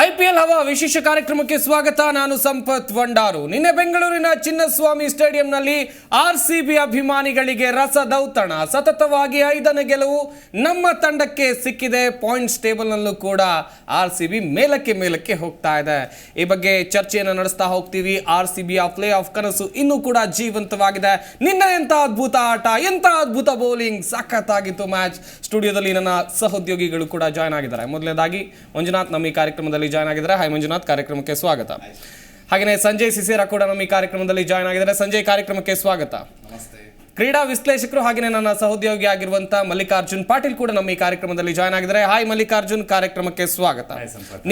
IPL ಹವಾ ವಿಶೇಷ ಕಾರ್ಯಕ್ರಮಕ್ಕೆ ಸ್ವಾಗತ. ನಾನು ಸಂಪತ್ ವಂಡಾರು ನಿನ್ನೆ ಬೆಂಗಳೂರಿನ ಚಿನ್ನಸ್ವಾಮಿ ಸ್ಟೇಡಿಯಂನಲ್ಲಿ ಆರ್ ಸಿ ಬಿ ಅಭಿಮಾನಿಗಳಿಗೆ ರಸದೌತಣ. ಸತತವಾಗಿ ಐದನೇ ಗೆಲುವು ನಮ್ಮ ತಂಡಕ್ಕೆ ಸಿಕ್ಕಿದೆ. ಪಾಯಿಂಟ್ಸ್ ಟೇಬಲ್ನಲ್ಲೂ ಕೂಡ ಆರ್ ಸಿ ಬಿ ಮೇಲಕ್ಕೆ ಮೇಲಕ್ಕೆ ಹೋಗ್ತಾ ಇದೆ. ಈ ಬಗ್ಗೆ ಚರ್ಚೆಯನ್ನು ನಡೆಸ್ತಾ ಹೋಗ್ತೀವಿ. ಆರ್ ಸಿ ಆ ಪ್ಲೇ ಆಫ್ ಕನಸು ಇನ್ನೂ ಕೂಡ ಜೀವಂತವಾಗಿದೆ. ನಿನ್ನೆ ಎಂಥ ಅದ್ಭುತ ಆಟ ಎಂತ ಅದ್ಭುತ ಬೌಲಿಂಗ್, ಸಖತ್ತಾಗಿತ್ತು ಮ್ಯಾಚ್. ಸ್ಟುಡಿಯೋದಲ್ಲಿ ನನ್ನ ಸಹೋದ್ಯೋಗಿಗಳು ಕೂಡ ಜಾಯ್ನ್ ಆಗಿದ್ದಾರೆ. ಮೊದಲನೇದಾಗಿ ಮಂಜುನಾಥ್ ನಮ್ಮ ಈ ಕಾರ್ಯಕ್ರಮದಲ್ಲಿ ಜಾಯ್ನ್ ಆಗಿದ್ದಾರೆ. ಹಾಯ್ ಮಂಜುನಾಥ್ ಕಾರ್ಯಕ್ರಮಕ್ಕೆ ಸ್ವಾಗತ. ಹಾಗೆಯೇ ಸಂಜಯ್ ಸಿಸೇರಾ ಕೂಡ ನಮ್ಮ ಈ ಕಾರ್ಯಕ್ರಮದಲ್ಲಿ ಜಾಯ್ನ್ ಆಗಿದ್ದಾರೆ. ಸಂಜಯ್ ಕಾರ್ಯಕ್ರಮಕ್ಕೆ ಸ್ವಾಗತ. ಕ್ರೀಡಾ ವಿಶ್ಲೇಷಕರು ಹಾಗೆಯೇ ನನ್ನ ಸಹೋದ್ಯೋಗಿ ಆಗಿರುವಂತಹ ಮಲ್ಲಿಕಾರ್ಜುನ್ ಪಾಟೀಲ್ ಕೂಡ ನಮ್ಮ ಈ ಕಾರ್ಯಕ್ರಮದಲ್ಲಿ ಜಾಯ್ನ್ ಆಗಿದ್ದಾರೆ. ಹಾಯ್ ಮಲ್ಲಿಕಾರ್ಜುನ್ ಕಾರ್ಯಕ್ರಮಕ್ಕೆ ಸ್ವಾಗತ.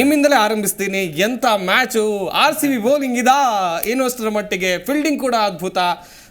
ನಿಮ್ಮಿಂದಲೇ ಆರಂಭಿಸ್ತೀನಿ. ಎಂತ match R C B bowling ಇದಾ? ಏನು ಅಷ್ಟರ ಮಟ್ಟಿಗೆ ಫೀಲ್ಡಿಂಗ್ ಕೂಡ ಅದ್ಭುತ.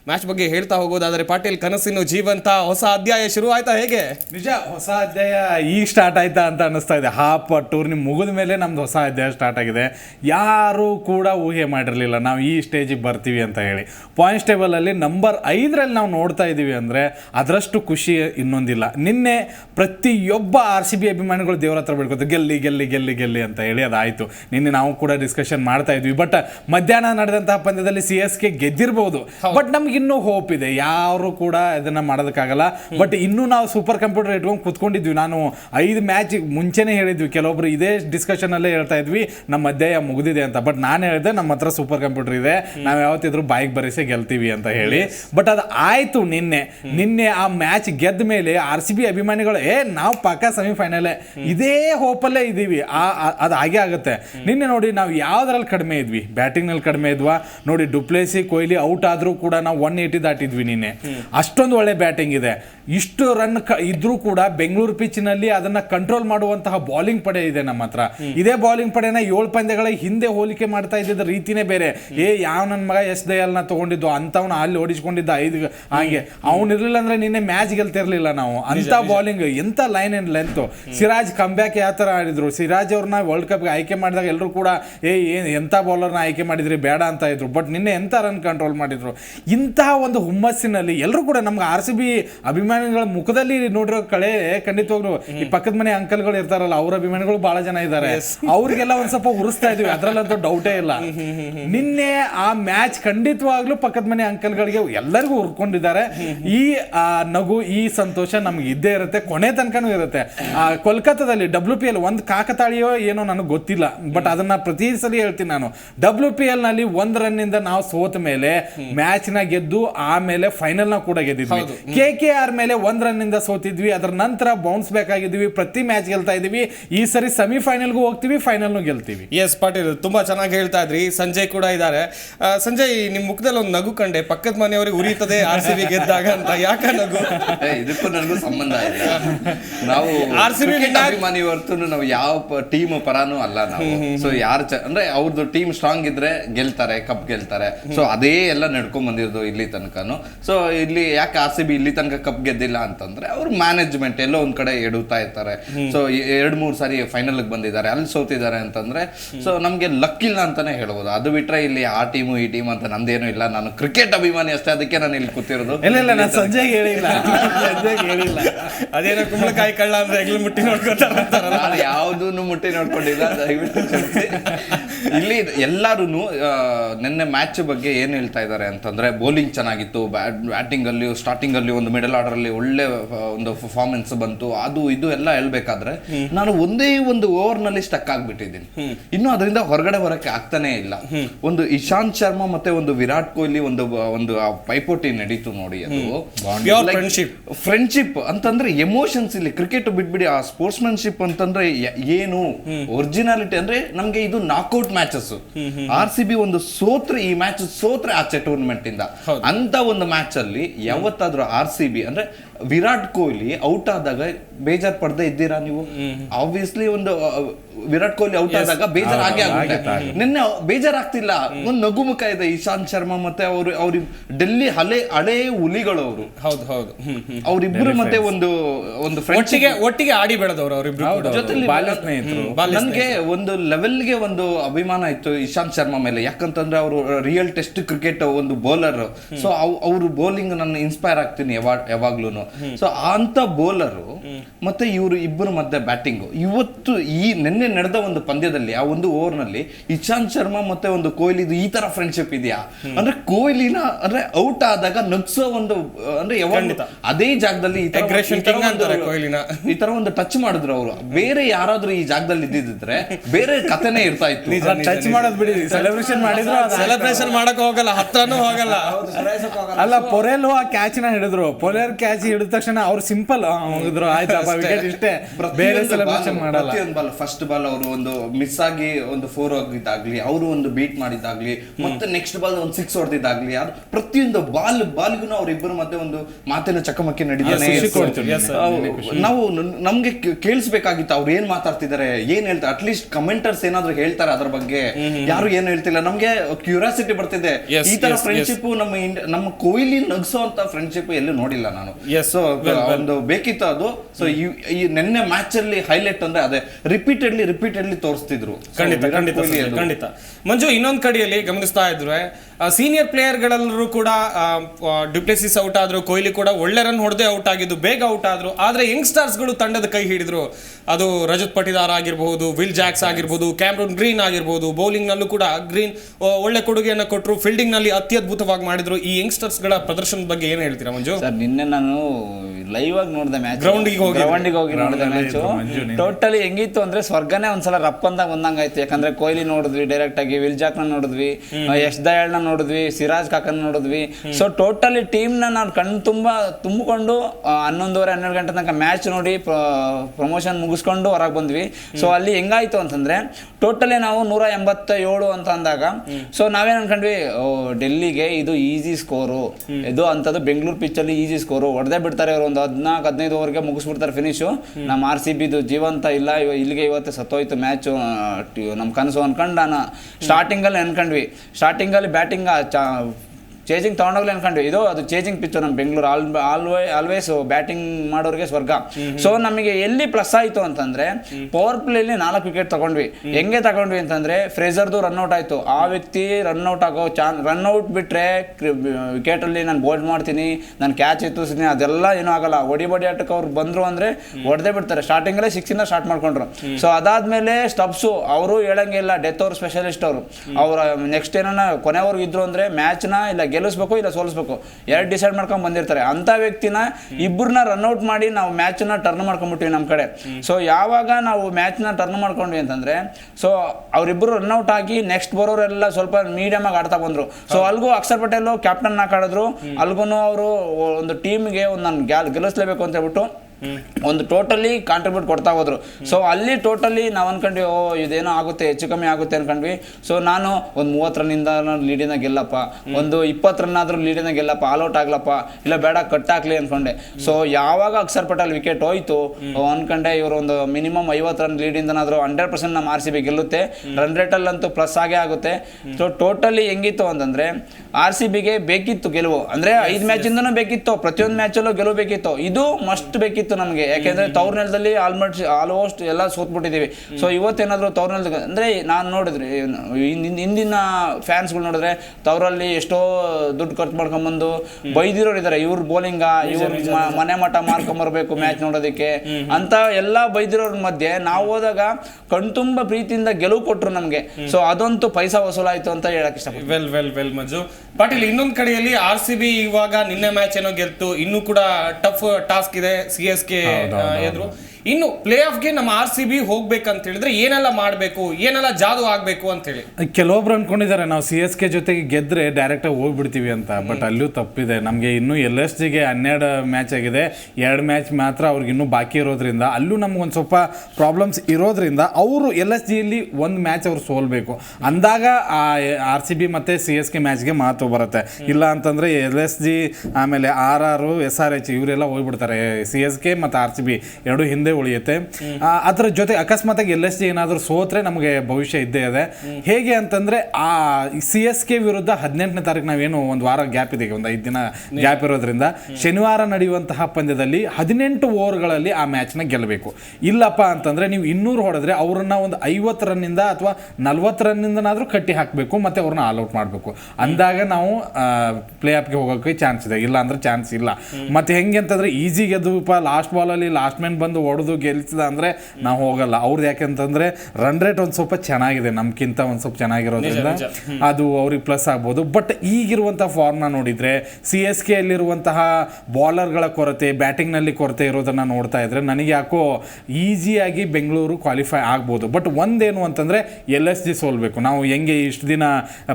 ಮ್ಯಾಚ್ ಬಗ್ಗೆ ಹೇಳ್ತಾ ಹೋಗೋದಾದ್ರೆ ಪಾಟೀಲ್ ಕನಸಿನ ಜೀವಂತ ಹೊಸ ಅಧ್ಯಾಯ ಶುರು ಆಯ್ತಾ ಹೇಗೆ? ನಿಜ ಹೊಸ ಅಧ್ಯಾಯ ಈಗ ಸ್ಟಾರ್ಟ್ ಆಯ್ತಾ ಅಂತ ಅನ್ನಿಸ್ತಾ ಇದೆ. ಹಾಪ್ ಟೂರ್ನಿ ಮುಗಿದ ಮೇಲೆ ನಮ್ದು ಹೊಸ ಅಧ್ಯಾಯ ಸ್ಟಾರ್ಟ್ ಆಗಿದೆ. ಯಾರು ಕೂಡ ಊಹೆ ಮಾಡಿರಲಿಲ್ಲ. ನಾವು ಈ ಸ್ಟೇಜಿಗೆ ಬರ್ತೀವಿ ಅಂತ ಹೇಳಿ. ಪಾಯಿಂಟ್ಸ್ ಟೇಬಲಲ್ಲಿ ನಂಬರ್ ಐದರಲ್ಲಿ ನಾವು ನೋಡ್ತಾ ಇದ್ದೀವಿ ಅಂದರೆ ಅದರಷ್ಟು ಖುಷಿ ಇನ್ನೊಂದಿಲ್ಲ. ನಿನ್ನೆ ಪ್ರತಿಯೊಬ್ಬ ಆರ್ ಸಿ ಬಿ ಅಭಿಮಾನಿಗಳು ದೇವ್ರ ಹತ್ರ ಬಿಡ್ಕೋತಾರೆ ಗೆಲ್ಲಿ ಗೆಲ್ಲಿ ಗೆಲ್ಲಿ ಗೆಲ್ಲಿ ಅಂತ ಹೇಳಿ ಅದಾಯಿತು. ನಿನ್ನೆ ನಾವು ಕೂಡ ಡಿಸ್ಕಷನ್ ಮಾಡ್ತಾ ಇದ್ವಿ. ಬಟ್ ಮಧ್ಯಾಹ್ನ ನಡೆದಂತಹ ಪಂದ್ಯದಲ್ಲಿ ಸಿ ಎಸ್ ಕೆ ಗೆದ್ದಿರ್ಬೋದು. ಬಟ್ ನಮ್ಗೆ ಇನ್ನೂ ಹೋಪ್ ಇದೆ. ಯಾರು ಕೂಡ ಇದನ್ನ ಮಾಡೋದಕ್ಕಾಗಲ್ಲ. ಬಟ್ ಇನ್ನೂ ನಾವು ಸೂಪರ್ ಕಂಪ್ಯೂಟರ್ ಇಟ್ಕೊಂಡು ಕುತ್ಕೊಂಡಿದ್ವಿ. ನಾನು ಐದು ಮ್ಯಾಚ್ ಮುಂಚೆನೇ ಹೇಳಿದ್ವಿ. ಕೆಲವೊಬ್ರು ಇದೇ ಡಿಸ್ಕಷನ್ ಅಲ್ಲೇ ಹೇಳ್ತಾ ಇದ್ವಿ ನಮ್ಮ ಅಧ್ಯಾಯ ಮುಗಿದಿದೆ ಅಂತ. ಬಟ್ ನಾನು ಹೇಳಿದೆ ನಮ್ಮ ಹತ್ರ ಸೂಪರ್ ಕಂಪ್ಯೂಟರ್ ಇದೆ. ನಾವು ಯಾವತ್ತಿದ್ರು ಬಾಯಿಗೆ ಬರೆಸೇ ಗೆಲ್ತೀವಿ ಅಂತ ಹೇಳಿ. ಬಟ್ ಅದು ಆಯ್ತು ನಿನ್ನೆ. ನಿನ್ನೆ ಆ ಮ್ಯಾಚ್ ಗೆದ್ದ ಮೇಲೆ ಆರ್ ಸಿ ಬಿ ಅಭಿಮಾನಿಗಳು ಏ ನಾವು ಪಕ್ಕ ಸೆಮಿಫೈನಲ್ ಇದೇ ಹೋಪಲ್ಲೇ ಇದೀವಿ. ಆ ಆ- ಅದು ಹಾಗೆ ಆಗುತ್ತೆ. ನಿನ್ನೆ ನೋಡಿ ನಾವು ಯಾವ್ದ್ರಲ್ಲಿ ಕಡಿಮೆ ಇದ್ವಿ? ಬ್ಯಾಟಿಂಗ್ನಲ್ಲಿ ಕಡಿಮೆ ಇದ್ವಾ? ನೋಡಿ ಡುಪ್ಲೇಸಿ ಕೊಹ್ಲಿ ಔಟ್ ಆದ್ರೂ ಕೂಡ ನಾವು ಒನ್ ಏಯ್ಟಿ ದಾಟಿದ್ವಿ ನಿನ್ನೆ. ಅಷ್ಟೊಂದು ಒಳ್ಳೆ ಬ್ಯಾಟಿಂಗ್ ಇದೆ. ಇಷ್ಟು ರನ್ ಇದ್ರೂ ಕೂಡ ಬೆಂಗಳೂರು ಪಿಚ್ನಲ್ಲಿ ಅದನ್ನ ಕಂಟ್ರೋಲ್ ಮಾಡುವಂತಹ ಬೌಲಿಂಗ್ ಪಡೆ ಇದೆ ನಮ್ಮ ಹತ್ರ. ಇದೇ ಬೌಲಿಂಗ್ ಪಡೆನ ಏಳು ಪಂದ್ಯಗಳ ಹಿಂದೆ ಹೋಲಿಕೆ ಮಾಡ್ತಾ ಇದ್ದಿದ್ದ ರೀತಿನೇ ಬೇರೆ. ಏ ಯಾವ ನನ್ನ ಮಗ ಎಸ್ ದಯಾಲ್ನ ತಗೊಂಡಿದ್ದು ಅಂತವ್ನ ಅಲ್ಲಿ ಓಡಿಸ್ಕೊಂಡಿದ್ದ ಐದು ಹಾಗೆ. ಅವ್ನು ಇರ್ಲಿಲ್ಲ ಅಂದ್ರೆ ನಿನ್ನೆ ಮ್ಯಾಚ್ ಗೆಲ್ತಿರ್ಲಿಲ್ಲ ನಾವು. ಅಂತ ಬೌಲಿಂಗ್ ಎಂತ line and length Siraj comeback ಯಾವ ತರ ಆಡಿದ್ರು? ಸಿರಾಜ್ ಅವ್ರನ್ನ ವರ್ಲ್ಡ್ ಕಪ್ಗೆ ಆಯ್ಕೆ ಮಾಡಿದಾಗ ಎಲ್ಲರೂ ಕೂಡ ಏ ಏನ್ ಎಂತ ಬೌಲರ್ನ ಆಯ್ಕೆ ಮಾಡಿದ್ರಿ? ಬೇಡ ಅಂತ ಇದ್ರು. ಬಟ್ ನಿನ್ನೆ ಎಂತ ರನ್ ಕಂಟ್ರೋಲ್ ಮಾಡಿದ್ರು? ಇಂತಹ ಒಂದು ಹುಮ್ಮಸ್ಸಿನಲ್ಲಿ ಎಲ್ಲರೂ ಕೂಡ ನಮ್ಗೆ ಆರ್ ಸಿ ಬಿ ಅಭಿಮಾನಿಗಳ ಮುಖದಲ್ಲಿ ನೋಡಿರೋ ಕಳೆ ಖಂಡಿತವಾಗ್ಲು ಈ ಪಕ್ಕದ ಮನೆ ಅಂಕಲ್ಗಳು ಇರ್ತಾರಲ್ಲ ಅವ್ರ ಅಭಿಮಾನಿಗಳು ಬಹಳ ಜನ ಇದ್ದಾರೆ. ಅವ್ರಿಗೆಲ್ಲ ಒಂದ್ ಸ್ವಲ್ಪ ಉರಿಸ್ತಾ ಇದೀವಿ. ಅದ್ರಲ್ಲಂತೂ ಡೌಟೇ ಇಲ್ಲ. ನಿನ್ನೆ ಆ ಮ್ಯಾಚ್ ಖಂಡಿತವಾಗ್ಲೂ ಪಕ್ಕದ ಮನೆ ಅಂಕಲ್ಗಳಿಗೆ ಎಲ್ಲರಿಗೂ ಉರ್ಕೊಂಡಿದ್ದಾರೆ ಈ ನಗು ಈ ಸಂತೋಷ ನಮ್ಗೆ ಇದ್ದೇ ಇರುತ್ತೆ. ಕೊನೆ ತನಕನೂ ಇರುತ್ತೆ. ಆ, ಕೋಲ್ಕತ್ತಾದಲ್ಲಿ ಡಬ್ಲ್ಯೂ ಪಿ ಎಲ್ ಒಂದು ಕಾಕತಾಳಿಯೋ ಏನೋ ನನಗೆ ಗೊತ್ತಿಲ್ಲ. ಬಟ್ ಅದನ್ನ ಪ್ರತಿ ಸಲ ಹೇಳ್ತೀನಿ ನಾನು. ಡಬ್ಲ್ಯೂ ಪಿ ಎಲ್ನಲ್ಲಿ ಒಂದ್ ರನ್ ಇಂದ ನಾವು ಸೋತ ಮೇಲೆ ಮ್ಯಾಚ್ನ ಗೆದ್ದು ಆಮೇಲೆ ಫೈನಲ್ನ ಕೂಡ ಗೆದ್ದಿದ್ವಿ. ಕೆ ಕೆ ಆರ್ ಮೇಲೆ ಒಂದ್ ರನ್ ಇಂದ ಸೋತಿದ್ವಿ. ಅದರ ನಂತರ ಬೌನ್ಸ್ ಬೇಕಾಗಿದ್ವಿ. ಪ್ರತಿ ಮ್ಯಾಚ್ ಗೆಲ್ತಾ ಇದೀವಿ ಈ ಸರಿ ಸೆಮಿಫೈನಲ್ಗೂ ಹೋಗ್ತೀವಿ ಫೈನಲ್ನು ಗೆಲ್ತೀವಿ. ಎಸ್ ಪಾಟೀಲ್ ತುಂಬಾ ಚೆನ್ನಾಗಿ ಹೇಳ್ತಾ ಇದ್ರಿ. ಸಂಜಯ್ ಕೂಡ ಇದ್ದಾರೆ ಸಂಜಯ್ ನಿಮ್ ಮುಖದಲ್ಲಿ ಒಂದು ನಗು ಕಂಡೆ. ಪಕ್ಕದ ಮನೆಯವರಿಗೆ ಉರಿತದೆ ಆರ್ ಸಿ ಬಿ ಗೆದ್ದಾಗ ಅಂತ. ಯಾಕ ನಗು? ಇದಕ್ಕೂ ನನಗೂ ಸಂಬಂಧ ಇಲ್ಲ. ನಾವು ಆರ್ ಸಿ ಬಿ ಅಭಿಮಾನಿ ಹೊರತು ನಾವು ಯಾವ ಟೀಮ್ ಪರಾನು ಅಲ್ಲ ನಾವು. ಸೊ ಯಾರು ಅಂದ್ರೆ ಅವ್ರದ್ದು ಟೀಮ್ ಸ್ಟ್ರಾಂಗ್ ಇದ್ರೆ ಗೆಲ್ತಾರೆ ಕಪ್ ಗೆಲ್ತಾರೆ. ಸೊ ಅದೇ ಎಲ್ಲ ನಡ್ಕೊಂಡ್ ಬಂದಿರೋದು. ಇಲ್ಲಿ ತನಕನು. ಸೊ ಇಲ್ಲಿ ಯಾಕೆ ಆರ್ ಸಿ ಬಿ ಇಲ್ಲಿ ತನಕ ಕಪ್ ಗೆದ್ದಿಲ್ಲ ಅಂತಂದ್ರೆ ಅವ್ರ ಮ್ಯಾನೇಜ್ಮೆಂಟ್ ಎಲ್ಲೋ ಒಂದ್ ಕಡೆ ಎಡುತ್ತಾ ಇರ್ತಾರೆ. ಸೊ ಎರಡ್ ಮೂರ್ ಸಾರಿ ಫೈನಲ್ ಬಂದಿದ್ದಾರೆ. ಅಲ್ಲಿ ಸೋತಿದ್ದಾರೆ ಅಂತಂದ್ರೆ ಸೊ ನಮ್ಗೆ ಲಕ್ ಇಲ್ಲ ಅಂತಾನೆ ಹೇಳ್ಬೋದು. ಅದು ಬಿಟ್ರೆ ಇಲ್ಲಿ ಆ ಟೀಮು ಈ ಟೀಮ್ ಅಂತ ನಂದೇನು ಇಲ್ಲ. ನಾನು ಕ್ರಿಕೆಟ್ ಅಭಿಮಾನಿ ಅಷ್ಟೇ ಅದಕ್ಕೆ ನಾನು ಇಲ್ಲಿ ಕೂತಿರೋದು. ಇಲ್ಲ ಇಲ್ಲ ನಾನು ಹೇಳಿಲ್ಲ. ಅದೇನೋ ಕುಂಬಳಕಾಯಿ ಕಳ್ಳ ಅಂದ್ರೆ ಹೆಗ್ಲು ಮುಟ್ಟಿ ನೋಡ್ಕೊತಾರೆ ಯಾವುದನ್ನು ಮುಟ್ಟಿ ನೋಡ್ಕೊಂಡಿಲ್ಲ ದಯವಿಟ್ಟು ಇಲ್ಲಿ ಎಲ್ಲರೂ ನಿನ್ನೆ ಮ್ಯಾಚ್ ಬಗ್ಗೆ ಏನ್ ಹೇಳ್ತಾ ಇದ್ದಾರೆ ಅಂತಂದ್ರೆ ಬೌಲಿಂಗ್ ಚೆನ್ನಾಗಿತ್ತು ಬ್ಯಾಟಿಂಗ್ ಅಲ್ಲಿ ಸ್ಟಾರ್ಟಿಂಗ್ ಅಲ್ಲಿ ಒಂದು ಮಿಡಲ್ ಆರ್ಡರ್ ಅಲ್ಲಿ ಒಳ್ಳೆ ಒಂದು ಪರ್ಫಾರ್ಮೆನ್ಸ್ ಬಂತು. ಅದು ಇದು ಎಲ್ಲ ಹೇಳ್ಬೇಕಾದ್ರೆ ನಾನು ಒಂದೇ ಒಂದು ಓವರ್ನಲ್ಲಿ ಸ್ಟಕ್ ಆಗ್ಬಿಟ್ಟಿದ್ದೀನಿ. ಇನ್ನು ಅದರಿಂದ ಹೊರಗಡೆ ಬರಕ್ಕೆ ಆಗ್ತಾನೆ ಇಲ್ಲ. ಒಂದು ಇಶಾಂತ್ ಶರ್ಮಾ ಮತ್ತೆ ಒಂದು ವಿರಾಟ್ ಕೊಹ್ಲಿ ಒಂದು ಒಂದು ಪೈಪೋಟಿ ನಡೀತು ನೋಡಿ ಅದು. ಫ್ರೆಂಡ್ಶಿಪ್. ಫ್ರೆಂಡ್ಶಿಪ್ ಅಂತಂದ್ರೆ ಎಮೋಷನ್ಸ್ ಇಲ್ಲಿ. ಕ್ರಿಕೆಟ್ ಬಿಟ್ಬಿಡಿ ಆ ಸ್ಪೋರ್ಟ್ಸ್ಮನ್ಶಿಪ್ ಅಂತಂದ್ರೆ ಏನು? ಒರಿಜಿನಾಲಿಟಿ ಅಂದ್ರೆ ನಮ್ಗೆ ಇದು knockout matches R C B ಒಂದು ಸೋತ್ರ ಈ ಮ್ಯಾಚ್ ಸೋತ್ರೆ ಆಚೆ ಟೂರ್ನಮೆಂಟ್ ಇಂದ. ಅಂತ ಒಂದು ಮ್ಯಾಚ್ ಅಲ್ಲಿ ಯಾವತ್ತಾದ್ರೂ ಆರ್ ಸಿ ಬಿ ಅಂದ್ರೆ ವಿರಾಟ್ ಕೊಹ್ಲಿ ಔಟ್ ಆದಾಗ ಬೇಜಾರ್ ಪಡ್ದೆ ಇದ್ದೀರಾ ನೀವು? ಆಬ್ವಿಯಸ್ಲಿ ಒಂದು ವಿರಾಟ್ ಕೊಹ್ಲಿ ಔಟ್ ಆದಾಗ ಬೇಜಾರ್ ಆಗೇ ಆಗುತ್ತೆ. ನಿನ್ನೆ ಬೇಜಾರಾಗ್ತಿಲ್ಲ ಒಂದು ನಗುಮುಖ ಇದೆ ಇಶಾಂತ್ ಶರ್ಮಾ ಮತ್ತೆ ಅವರು ಅವ್ರ ಡೆಲ್ಲಿ ಹಳೆ ಹಳೆ ಹುಲಿಗಳು ಅವರು. ಹೌದು ಹೌದು. ಅವರಿಬ್ರು ಮತ್ತೆ ಒಂದು ಒಂದು ಒಟ್ಟಿಗೆ ಒಟ್ಟಿಗೆ ಆಡಿ ಬೆಳೆದವರು ಅವರಿಬ್ರು ಕೂಡ ಜೊತೆಲಿ ನನ್ಗೆ ಒಂದು ಲೆವೆಲ್ಗೆ ಒಂದು ಅಭಿಮಾನ ಇತ್ತು ಇಶಾಂತ್ ಶರ್ಮಾ ಮೇಲೆ. ಯಾಕಂತಂದ್ರೆ ಅವರು ರಿಯಲ್ ಟೆಸ್ಟ್ ಕ್ರಿಕೆಟ್ ಒಂದು ಬೌಲರ್ ಸೊ ಅವ್ರು ಬೌಲಿಂಗ್ ನನ್ನ ಇನ್ಸ್ಪೈರ್ ಆಗ್ತೀನಿ ಯಾವಾಗ ಯಾವಾಗ್ಲೂ ಸೊ ಅಂತ ಬೌಲರು ಮತ್ತೆ ಇವರು ಇಬ್ಬರು ಮಧ್ಯೆ ಬ್ಯಾಟಿಂಗ್ ಇವತ್ತು ಈ ನಿನ್ನೆ ನಡೆದ ಒಂದು ಪಂದ್ಯದಲ್ಲಿ ಆ ಒಂದು ಓವರ್ನಲ್ಲಿ ಇಶಾಂತ್ ಶರ್ಮಾ ಮತ್ತೆ ಒಂದು ಕೊಹ್ಲಿದು ಈ ತರ ಫ್ರೆಂಡ್ಶಿಪ್ ಇದೆಯಾ? ಅಂದ್ರೆ ಕೊಹ್ಲಿನ ಅಂದ್ರೆ ಔಟ್ ಆದಾಗ ನಗ್ಸೋ ಒಂದು ಅಂದ್ರೆ ಯಾವಾಗ ಅದೇ ಜಾಗದಲ್ಲಿ ಈ ತರ- ಒಂದು- ಅಂತಾರೆ ಕೊಹ್ಲಿನ. ಈ ತರ ಒಂದು ಟಚ್ ಮಾಡಿದ್ರು ಅವರು. ಬೇರೆ ಯಾರಾದ್ರೂ ಈ ಜಾಗದಲ್ಲಿ ಇದ್ದಿದ್ರೆ ಬೇರೆ ಕಥೆನೇ ಇರ್ತಾ ಇತ್ತು. ಟಚ್ ಮಾಡೋದು ಬಿಡಿ. ಸೆಲೆಬ್ರೇಷನ್ ಮಾಡಿದ್ರು ಸೆಲೆಬ್ರೇಷನ್ ಮಾಡಕ್ ಹೋಗಲ್ಲ ಹತ್ರನೂ ಹೋಗಲ್ಲ. ಅಲ್ಲ ಪೊರೆಲು ಆ ನ ಹಿಡಿದ್ರು. ಪೊರೆಲ್ ಕ್ಯಾಚ್ ಹಿಡಿದ ತಕ್ಷಣ ಅವ್ರು ಸಿಂಪಲ್ ಹೋಗಿದ್ರು ಆಯ್ತಪ್ಪ ವಿಕೆಟ್ ಇಷ್ಟೇ. ಬೇರೆ ಸೆಲೆಬ್ರೇಷನ್ ಮಾಡಲ್ಲ. ಪ್ರತಿಯೊಂದು ಬಾಲ್ ಫಸ್ಟ್ ಬಾಲ್ ಅವರು ಒಂದು ಮಿಸ್ ಆಗಿ ಒಂದು ಫೋರ್ ಆಗಿದ್ದಾಗ್ಲಿ ಅವರು ಒಂದು ಬೀಟ್ ಮಾಡಿದ್ದಾಗ್ಲಿ ಮತ್ತೆ ನೆಕ್ಸ್ಟ್ ಬಾಲ್ ಒಂದು ಸಿಕ್ಸ್ ಹೊಡೆದಿದ್ದಾಗ್ಲಿ ಅದು ಪ್ರತಿಯೊಂದು ಬಾಲ್ ಬಾಲ್ಗೂ ಅವ್ರಿಬ್ಬರ ಮತ್ತೆ ಒಂದು ಮಾತಿನ ಚಕಮಕಿ ನಡೀತಾನೆ. ನಾವು- ನಮ್ಗೆ ಕೇಳಿಸ್ಬೇಕಾಗಿತ್ತು ಅವ್ರು ಏನ್ ಮಾತಾಡ್ತಿದ್ದಾರೆ ಏನ್ ಹೇಳ್ತಾರೆ ಅಟ್ಲೀಸ್ಟ್ ಕಮೆಂಟರ್ಸ್ ಏನಾದ್ರು ಹೇಳ್ತಾರೆ ಅದ್ರ ಬಗ್ಗೆ. ಯಾರು ಏನ್ ಹೇಳ್ತಿಲ್ಲ ನಮ್ಗೆ ಕ್ಯೂರಿಯಾಸಿಟಿ ಬರ್ತಿದೆ. ಈ ತರ. ಫ್ರೆಂಡ್ಶಿಪ್ ನಮ್ಮ ನಮ್ಮ ಕೊಹ್ಲಿ ನಗ್ಸೋ ಅಂತ ಫ್ರೆಂಡ್ಶಿಪ್ ಎಲ್ಲೂ ನೋಡಿಲ್ಲ ನಾನು. ಸೊ. ಒಂದು ಬೇಕಿತ್ತು ಅದು. ಸೊ ಈ ನಿನ್ನೆ ಮ್ಯಾಚ್ ಅಲ್ಲಿ ಹೈಲೈಟ್ ಅಂದ್ರೆ ಅದೇ ರಿಪೀಟೆಡ್ಲಿ ರಿಪೀಟೆಡ್ಲಿ ತೋರಿಸ್ತಿದ್ರು. ಖಂಡಿತ ಖಂಡಿತ. ಖಂಡಿತ. ಮಂಜು ಇನ್ನೊಂದ್ ಕಡೆಯಲ್ಲಿ ಗಮನಿಸ್ತಾ ಇದ್ರೆ ಸೀನಿಯರ್ ಪ್ಲೇಯರ್ಗಳೆಲ್ಲರೂ ಕೂಡ ಡಿಪ್ಲೆಸಿಸ್ ಔಟ್ ಆದ್ರು ಕೊಹ್ಲಿ ಕೂಡ ಒಳ್ಳೆ ರನ್ ಹೊಡೆದೇ ಔಟ್ ಆಗಿದ್ದು ಬೇಗ ಔಟ್ ಆದ್ರು. ಆದ್ರೆ ಯಂಗ್ಸ್ಟರ್ಸ್ಗಳು ತಂಡದ ಕೈ ಹಿಡಿದ್ರು. ಅದು ರಜತ್ ಪಟಿದಾರ್ ಆಗಿರಬಹುದು ವಿಲ್ ಜಾಕ್ಸ್ ಆಗಿರ್ಬೋದು ಕ್ಯಾಮ್ರೂನ್ ಗ್ರೀನ್ ಆಗಿರ್ಬೋದು ಬೌಲಿಂಗ್ ನಲ್ಲೂ ಕೂಡ ಗ್ರೀನ್ ಒಳ್ಳೆ ಕೊಡುಗೆಯನ್ನು ಕೊಟ್ಟರು ಫೀಲ್ಡಿಂಗ್ನಲ್ಲಿ ಅತ್ಯದ್ಭುತವಾಗಿ ಮಾಡಿದ್ರು. ಈ ಯಂಗ್ಸ್ಟರ್ಸ್ಗಳ ಪ್ರದರ್ಶನದ ಬಗ್ಗೆ ಏನ್ ಹೇಳ್ತೀರಾ ಮಂಜು? ನಿನ್ನೆ ನಾನು ಲೈವ್ ಆಗಿ ನೋಡಿದೆ ಮ್ಯಾಚ್ ಗ್ರೌಂಡಿಗೆ ಹೋಗಿ? ಗ್ರೌಂಡಿಗೆ ಹೋಗಿ ನೋಡಿದೆ ಮ್ಯಾಚ್. ಟೋಟಲಿ ಹೆಂಗಿತ್ತು ಅಂದ್ರೆ ಸ್ವರ್ಗನೇ ಒಂದ್ಸಲ ರಪ್ ಅಂದಾಗ ಬಂದಂಗ ಆಯ್ತು ಯಾಕಂದ್ರೆ ಕೊಹ್ಲಿ ನೋಡಿದ್ವಿ ಡೈರೆಕ್ಟ್ ಆಗಿ ವಿಲ್ ಜಾಕ್ನ ನೋಡಿದ್ವಿ ಯಶ್ ದಯಾಳ್ನ ನೋಡಿದ್ವಿ ಸಿರಾಜ್ ಕಾಕನ್ ನೋಡಿದ್ವಿ. ಸೊ ಟೋಟಲಿ ಟೀಮ್ನ ನಾನು ಕಣ್ ತುಂಬಾ ತುಂಬಿಕೊಂಡು ಹನ್ನೊಂದುವರೆ ಹನ್ನೆರಡು ಗಂಟೆ ತನಕ ಮ್ಯಾಚ್ ನೋಡಿ ಪ್ರಮೋಷನ್ ಮುಗಿಸ್ಕೊಂಡು ಹೊರಗೆ ಬಂದ್ವಿ. ಸೊ ಅಲ್ಲಿ ಹೆಂಗಾಯ್ತು ಅಂತಂದ್ರೆ ಟೋಟಲಿ ನಾವು ನೂರ ಎಂಬತ್ತ ಏಳು ಅಂತ ಅಂದಾಗ ಸೊ ನಾವೇನ್ ಅನ್ಕೊಂಡ್ವಿ ಡೆಲ್ಲಿಗೆ ಇದು ಈಸಿ ಸ್ಕೋರು ಇದು ಅಂತದ್ದು ಬೆಂಗಳೂರು ಪಿಚ್ ಅಲ್ಲಿ ಈಸಿ ಸ್ಕೋರು ಹೊಡೆದೇ ಬಿಡ್ತಾರೆ ಇವರು ಒಂದು ಹದಿನಾಲ್ಕು, ಹದಿನೈದು ಓವರ್ಗೆ ಮುಗಿಸ್ಬಿಡ್ತಾರೆ ಫಿನಿಶು ನಮ್ಮ ಆರ್ ಸಿ ಬಿದು ಜೀವಂತ ಇಲ್ಲ, ಇವ ಇಲ್ಲಿಗೆ ಇವತ್ತು ಸತ್ತೋಯ್ತು ಮ್ಯಾಚು ನಮ್ಮ ಕನಸು ಅನ್ಕೊಂಡು ನಾನು ಸ್ಟಾರ್ಟಿಂಗಲ್ಲಿ ಅನ್ಕೊಂಡ್ವಿ. ಸ್ಟಾರ್ಟಿಂಗಲ್ಲಿ ಬ್ಯಾಟಿಂಗ್ ಚೇಜಿಂಗ್ ತಗೊಂಡೋಗ್ಲಿ ಅನ್ಕೊಂಡ್ವಿ. ಇದು ಅದು ಚೇಜಿಂಗ್ ಪಿಚ್ಚು ನಮ್ಮ ಬೆಂಗಳೂರು ಆಲ್ ಆಲ್ವೇ ಆಲ್ವೇಸ್ ಬ್ಯಾಟಿಂಗ್ ಮಾಡೋರಿಗೆ ಸ್ವರ್ಗ. ಸೊ ನಮಗೆ ಎಲ್ಲಿ ಪ್ಲಸ್ ಆಯಿತು ಅಂತಂದ್ರೆ ಪವರ್ ಪ್ಲೇಲಿ ನಾಲ್ಕು ವಿಕೆಟ್ ತಗೊಂಡ್ವಿ. ಹೆಂಗೆ ತಗೊಂಡ್ವಿ ಅಂತಂದ್ರೆ ಫ್ರೇಜರ್ದು ರನ್ಔಟ್ ಆಯ್ತು. ಆ ವ್ಯಕ್ತಿ ರನ್ಔಟ್ ಆಗೋ ಚಾನ್ ರನ್ಔಟ್ ಬಿಟ್ರೆ ವಿಕೆಟಲ್ಲಿ ನಾನು ಬೋಲ್ಡ್ ಮಾಡ್ತೀನಿ ನಾನು ಕ್ಯಾಚ್ ಎತ್ತಿಸ್ತೀನಿ ಅದೆಲ್ಲ ಏನೂ ಆಗಲ್ಲ. ಒಡಿ ಬಡಿ ಆಟಕ್ಕೆ ಅವ್ರು ಬಂದ್ರು ಅಂದ್ರೆ ಹೊಡೆದೇ ಬಿಡ್ತಾರೆ. ಸ್ಟಾರ್ಟಿಂಗಲ್ಲೇ ಸಿಕ್ಸಿಂದ ಸ್ಟಾರ್ಟ್ ಮಾಡ್ಕೊಂಡ್ರು. ಸೊ ಅದಾದಮೇಲೆ ಸ್ಟಪ್ಸು ಅವರು ಹೇಳಂಗಿಲ್ಲ ಡೆತ್ ಅವ್ರ ಸ್ಪೆಷಲಿಸ್ಟ್ ಅವರು. ಅವರ ನೆಕ್ಸ್ಟ್ ಏನೋ ಕೊನೆವರೆಗೂ ಇದ್ರು ಅಂದ್ರೆ ಮ್ಯಾಚ್ನ ಇಲ್ಲ ಗೆಲ್ಲಿಸ್ಬೇಕು ಇಲ್ಲ ಸೋಲಿಸ್ಬೇಕು? ಎರಡು ಡಿಸೈಡ್ ಮಾಡ್ಕೊಂಡು ಬಂದಿರ್ತಾರೆ. ಅಂತ ವ್ಯಕ್ತಿನ ಇಬ್ಬರನ್ನ ರನ್ಔಟ್ ಮಾಡಿ ನಾವು ಮ್ಯಾಚನ್ನ ಟರ್ನ್ ಮಾಡ್ಕೊಂಡ್ಬಿಟ್ಟಿವಿ ನಮ್ಮ ಕಡೆ. ಸೊ ಯಾವಾಗ ನಾವು ಮ್ಯಾಚ್ನ ಟರ್ನ್ ಮಾಡ್ಕೊಂಡ್ವಿ ಅಂತಂದ್ರೆ ಸೊ ಅವರಿಬ್ಬರು ರನ್ಔಟ್ ಆಗಿ ನೆಕ್ಸ್ಟ್ ಬರೋರೆಲ್ಲ ಸ್ವಲ್ಪ ಮೀಡಿಯಮ್ ಆಗಿ ಆಡ್ತಾ ಬಂದ್ರು. ಸೊ ಅಲ್ಗೂ ಅಕ್ಷರ್ ಪಟೇಲ್ ಕ್ಯಾಪ್ಟನ್ ಆಡಿದ್ರು. ಅಲ್ಗೂ ಅವರು ಒಂದು ಟೀಮ್ಗೆ ಒಂದು ನಾನು ಗೆಲ್ ಗೆಲ್ಲಿಸ್ಲೇಬೇಕು ಅಂತ ಹೇಳ್ಬಿಟ್ಟು ಒಂದು ಟೋಟಲಿ ಕಾಂಟ್ರಿಬ್ಯೂಟ್ ಕೊಡ್ತಾ ಹೋದ್ರು. ಸೊ ಅಲ್ಲಿ ಟೋಟಲಿ ನಾವು ಅನ್ಕೊಂಡ್ವಿ ಓ ಇದೇನೋ ಆಗುತ್ತೆ ಹೆಚ್ಚು ಕಮ್ಮಿ ಆಗುತ್ತೆ ಅನ್ಕೊಂಡ್ವಿ. ಸೊ ನಾನು ಒಂದು ಮೂವತ್ತು ರನ್ನಿಂದ ಲೀಡಿನ ಗೆಲ್ಲಪ್ಪ. ಒಂದು ಇಪ್ಪತ್ತು ರನ್ ಆದ್ರೂ ಲೀಡಿನ ಗೆಲ್ಲಪ್ಪ ಆಲ್ ಔಟ್ ಆಗ್ಲಪ್ಪ. ಇಲ್ಲ ಬೇಡ ಕಟ್ ಹಾಕ್ಲಿ ಅನ್ಕೊಂಡೆ. ಸೊ ಯಾವಾಗ ಅಕ್ಷರ್ ಪಟೇಲ್ ವಿಕೆಟ್ ಹೋಯ್ತು ಅನ್ಕೊಂಡೆ ಇವರು ಒಂದು ಮಿನಿಮಮ್ ಐವತ್ತು ರನ್ ಲೀಡಿಂದನಾದರೂ ಹಂಡ್ರೆಡ್ ಪರ್ಸೆಂಟ್ ನಮ್ಮ ಆರ್ ಸಿ ಬಿ ಗೆಲ್ಲುತ್ತೆ ರನ್ ರೇಟಲ್ಲಂತೂ ಪ್ಲಸ್ ಆಗೇ ಆಗುತ್ತೆ. ಸೊ ಟೋಟಲಿ ಹೆಂಗಿತ್ತು ಅಂತಂದ್ರೆ ಆರ್ ಸಿ ಬಿಗೆ ಬೇಕಿತ್ತು ಗೆಲುವು. ಅಂದ್ರೆ ಐದು ಮ್ಯಾಚಿಂದನೂ ಬೇಕಿತ್ತು ಪ್ರತಿಯೊಂದು ಮ್ಯಾಚಲ್ಲೂ ಗೆಲುವು ಬೇಕಿತ್ತು ಇದು ಮಸ್ಟ್ ಬೇಕಿತ್ತು. ನಮಗೆ. ಯಾಕೆಂದ್ರೆ ತವ್ರ ನೆಲದಲ್ಲಿ ಆಲ್ಮೋಸ್ಟ್ ಆಲ್ಮೋಸ್ಟ್ ಎಲ್ಲ ಸೋತ್ಬಿಟ್ಟಿದ್ದೀವಿ ಸೊ ಇವತ್ತೇನಾದ್ರು ತವ್ರ ನೆಲದ ಅಂದ್ರೆ ನಾನು ನೋಡಿದ್ರೆ ಹಿಂದಿನ ಫ್ಯಾನ್ಸ್ಗಳು ನೋಡಿದ್ರೆ ತವರಲ್ಲಿ ಎಷ್ಟೋ ದುಡ್ಡು ಖರ್ಚು ಮಾಡ್ಕೊಂಬಂದು ಬೈದಿರೋರು ಇದ್ದಾರೆ ಇವ್ರ ಬೌಲಿಂಗ ಇವ್ರ ಮನೆ ಮಠ ಮಾರ್ಕೊಂಬರ್ಬೇಕು ಮ್ಯಾಚ್ ನೋಡೋದಕ್ಕೆ ಅಂತ ಎಲ್ಲಾ ಬೈದಿರೋರ್ ಮಧ್ಯೆ ನಾವು ಹೋದಾಗ ಕಣ್ತುಂಬ ಪ್ರೀತಿಯಿಂದ ಗೆಲುವು ಕೊಟ್ರು ನಮ್ಗೆ. ಸೊ ಅದಂತೂ ಪೈಸಾ ವಸೂಲಾಯ್ತು ಅಂತ ಹೇಳಕ್ ಇಷ್ಟ well well well Manju Patil ಇನ್ನೊಂದ್ ಕಡೆಯಲ್ಲಿ ಆರ್ ಸಿ ಬಿ ಇವಾಗ ನಿನ್ನೆ ಮ್ಯಾಚ್ ಏನೋ ಗೆಲ್ತು. ಇನ್ನೂ ಕೂಡ ಟಫ್ ಟಾಸ್ಕ್ ಇದೆ. ಸಿ ಎಸ್ ಕೆ ಎದುರು ಇನ್ನು ಪ್ಲೇ ಆಫ್ಗೆ ನಮ್ಮ ಆರ್ ಸಿ ಬಿ ಹೋಗ್ಬೇಕಂತ ಹೇಳಿದ್ರೆ ಏನೆಲ್ಲ ಮಾಡಬೇಕು ಏನೆಲ್ಲ ಜಾದು ಆಗಬೇಕು ಅಂತ ಹೇಳಿ ಕೆಲವೊಬ್ರು ಅನ್ಕೊಂಡಿದ್ದಾರೆ ನಾವು ಸಿ ಎಸ್ ಕೆ ಜೊತೆಗೆ ಗೆದ್ರೆ ಡೈರೆಕ್ಟ್ ಆಗಿ ಹೋಗ್ಬಿಡ್ತೀವಿ ಅಂತ ಬಟ್ ಅಲ್ಲೂ ತಪ್ಪಿದೆ. ನಮಗೆ ಇನ್ನೂ ಎಲ್ ಎಸ್ ಜಿಗೆ ಹನ್ನೆರಡು ಮ್ಯಾಚ್ ಆಗಿದೆ. ಎರಡು ಮ್ಯಾಚ್ ಮಾತ್ರ ಅವ್ರಿಗೆ ಇನ್ನೂ ಬಾಕಿ ಇರೋದ್ರಿಂದ ಅಲ್ಲೂ ನಮ್ಗೆ ಒಂದು ಸ್ವಲ್ಪ ಪ್ರಾಬ್ಲಮ್ಸ್ ಇರೋದ್ರಿಂದ ಅವರು ಎಲ್ ಎಸ್ ಜಿಯಲ್ಲಿ ಒಂದು ಮ್ಯಾಚ್ ಅವ್ರು ಸೋಲ್ಬೇಕು. ಅಂದಾಗ ಆ ಆರ್ ಸಿ ಬಿ ಮತ್ತು ಸಿ ಎಸ್ ಕೆ ಮ್ಯಾಚ್ಗೆ ಮಹತ್ವ ಬರುತ್ತೆ. ಇಲ್ಲ ಅಂತಂದರೆ ಎಲ್ ಎಸ್ ಜಿ ಆಮೇಲೆ R R S R H ಇವರೆಲ್ಲ ಹೋಗ್ಬಿಡ್ತಾರೆ. ಸಿ ಎಸ್ ಕೆ ಮತ್ತು ಆರ್ ಸಿ ಬಿ ಎರಡು ಹಿಂದೆ ಉಳಿಯುತ್ತೆ. ಅದರ ಜೊತೆ ಅಕಸ್ಮಾತಾಗಿ ಎಲ್ ಎಸ್ ಜಿ ಏನಾದರೂ ಸೋತ್ರೆ ನಮಗೆ ಭವಿಷ್ಯ ಇದ್ದೇ ಇದೆ. ಹೇಗೆ ಅಂತಂದ್ರೆ ಆ ಸಿ ಎಸ್ ಕೆ ವಿರುದ್ಧ ಹದಿನೆಂಟನೇ ತಾರೀಕು ನಾವೇನು ಒಂದು ವಾರ ಗ್ಯಾಪ್ ಇದೆ ಒಂದು ಐದು ದಿನ ಗ್ಯಾಪ್ ಇರೋದ್ರಿಂದ. ಶನಿವಾರ ನಡೆಯುವಂತಹ ಪಂದ್ಯದಲ್ಲಿ ಹದಿನೆಂಟು ಓವರ್ಗಳಲ್ಲಿ ಆ ಮ್ಯಾಚ್ನ ಗೆಲ್ಲಬೇಕು. ಇಲ್ಲಪ್ಪ ಅಂತಂದ್ರೆ ನೀವು ಇನ್ನೂರು ಹೊಡೆದ್ರೆ ಅವ್ರನ್ನ ಒಂದು ಐವತ್ತು ರನ್ನಿಂದ ಅಥವಾ ನಲ್ವತ್ತು ರನ್ನಿಂದನಾದರೂ ಕಟ್ಟಿ ಹಾಕಬೇಕು ಮತ್ತೆ ಅವ್ರನ್ನ ಆಲ್ ಔಟ್ ಮಾಡಬೇಕು. ಅಂದಾಗ ನಾವು ಪ್ಲೇ ಆಫ್ಗೆ ಹೋಗೋಕೆ ಚಾನ್ಸ್ ಇದೆ. ಇಲ್ಲ ಅಂದ್ರೆ ಚಾನ್ಸ್ ಇಲ್ಲ ಮತ್ತೆ ಹೆಂಗೆ ಅಂತಂದ್ರೆ ಈಸಿ ಗೆದ್ದು ಲಾಸ್ಟ್ ಬಾಲಲ್ಲಿ ಲಾಸ್ಟ್ ಮ್ಯಾನ್ ಬಂದು ಹೊಡೆದು ಗೆಲ್ತದ ಅಂದ್ರೆ ನಾವು ಹೋಗಲ್ಲ. ಅವ್ರದ್ದು ಯಾಕೆಂತಂದ್ರೆ ರನ್ ರೇಟ್ ಒಂದು ಸ್ವಲ್ಪ ಚೆನ್ನಾಗಿದೆ. ನಮ್ಗಿಂತ ಒಂದು ಸ್ವಲ್ಪ ಚೆನ್ನಾಗಿರೋದ್ರಿಂದ ಅದು ಅವ್ರಿಗೆ ಪ್ಲಸ್ ಆಗ್ಬೋದು. ಬಟ್ ಈಗಿರುವಂಥ ಫಾರ್ಮ್ನ ನೋಡಿದ್ರೆ ಸಿ ಎಸ್ ಕೆ ಅಲ್ಲಿರುವಂತಹ ಬಾಲರ್ಗಳ ಕೊರತೆ ಬ್ಯಾಟಿಂಗ್ನಲ್ಲಿ ಕೊರತೆ ಇರೋದನ್ನ ನೋಡ್ತಾ ಇದ್ರೆ ನನಗೆ ಯಾಕೋ ಈಸಿಯಾಗಿ ಬೆಂಗಳೂರು ಕ್ವಾಲಿಫೈ ಆಗ್ಬೋದು. ಬಟ್ ಒಂದೇನು ಅಂತಂದ್ರೆ ಎಲ್ ಎಸ್ ಜಿ ಸೋಲ್ಬೇಕು. ನಾವು ಹೆಂಗೆ ಇಷ್ಟು ದಿನ